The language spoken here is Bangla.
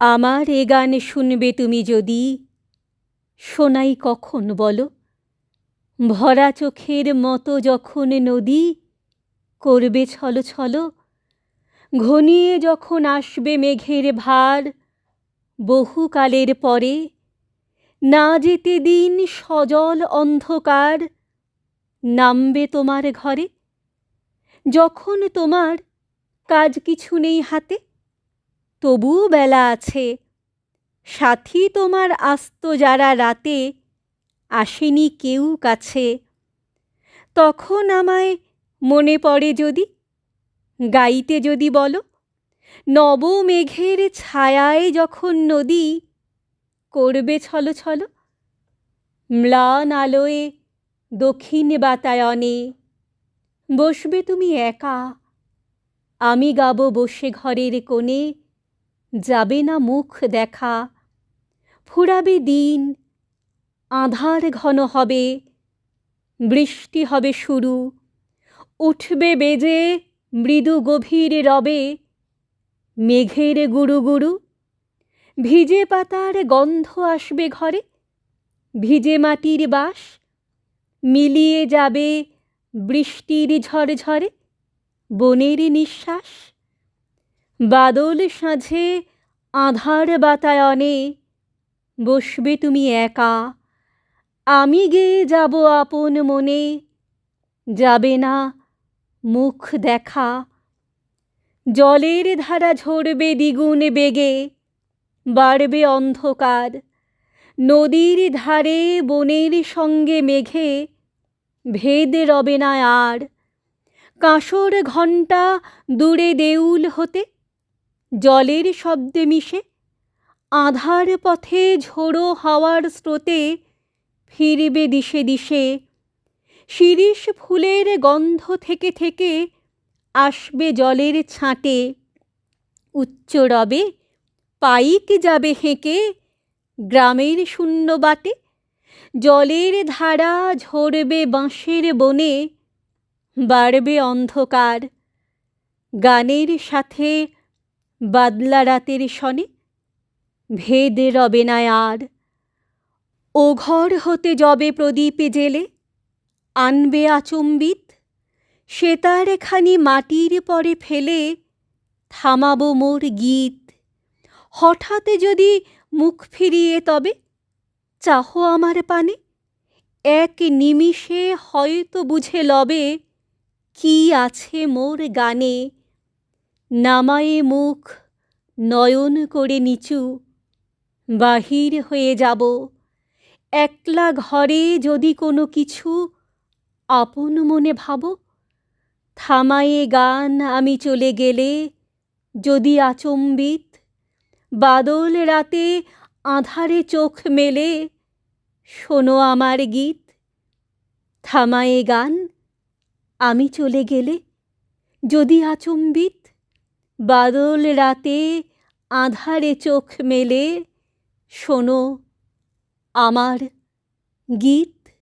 আমার এ গান শুনবে তুমি যদি। শোনাই কখন বলো? ভরা চোখের মতো যখন নদী করবে ছলো ছলো। ঘনিয়ে যখন আসবে মেঘের ভার, বহুকালের পরে না যেতে দিন সজল অন্ধকার নামবে তোমার ঘরে। যখন তোমার কাজ কিছু নেই হাতে তবুও বেলা আছে। সাথী তোমার আস্ত যারা রাতে, আসেনি কেউ কাছে। তখন আমায় মনে পড়ে যদি, গাইতে যদি বলো নব মেঘের ছায়ায় যখন নদী করবে ছলো ছলো, ম্লান আলোয় দক্ষিণ বাতায়নে, বসবে তুমি একা, আমি গাবো বসে ঘরের কোণে যাবে না মুখ দেখা, ফুরাবে দিন, আধার ঘন হবে, বৃষ্টি হবে শুরু, উঠবে বেজে, মৃদু গভীর রবে, মেঘের গুরু গুরু ভিজে পাতার গন্ধ আসবে ঘরে, ভিজে মাটির বাস, মিলিয়ে যাবে বৃষ্টির ঝরে ঝরে বনের নিঃশ্বাস বাদল সাঁঝে আধার বাতায়নে, বসবে তুমি একা। আমি গেয়ে যাব আপন মনে, যাবে না মুখ দেখা। জলের ধারা ঝরবে দ্বিগুণ বেগে, বাড়বে অন্ধকার। নদীর ধারে বনের সঙ্গে মেঘে, ভেদ রবে না আর। কাঁসর ঘণ্টা দূরে দেউল হতে জলের শব্দে মিশে, আধার পথে ঝোড়ো হাওয়ার স্রোতে ফিরবে দিশে দিশে, শিরীষ ফুলের গন্ধ থেকে থেকে আসবে জলের ছাঁটে, উচ্চ রবে পাইক যাবে হেঁকে, গ্রামের শূন্য বাটে, জলের ধারা ঝরবে বাঁশের বনে, বাড়বে অন্ধকার, গানের সাথে বাদলা রাতের সনে ভেদ রবে না আর। ও ঘর হতে যবে প্রদীপে জেলে? আনবে আচম্বিত? সে তার খানি মাটির পরে ফেলে? থামাবো মোর গীত। হঠাৎ যদি মুখ ফিরিয়ে তবে? চাহো আমার পানে? এক নিমিষে হয়তো বুঝে লবে, কি আছে মোর গানে? নামায়ে মুখ, নয়ন করে নিচু, বাহির হয়ে যাব। একলা ঘরে যদি কোনো কিছু আপন মনে ভাবো, থামায়ে গান আমি চলে গেলে যদি আচম্বিত, বাদল রাতে আধারে চোখ মেলে, শোনো আমার গীত, থামায়ে গান আমি চলে গেলে যদি আচম্বিত বাদল রাতে আধারে চোখ মেলে শোনো আমার গীত।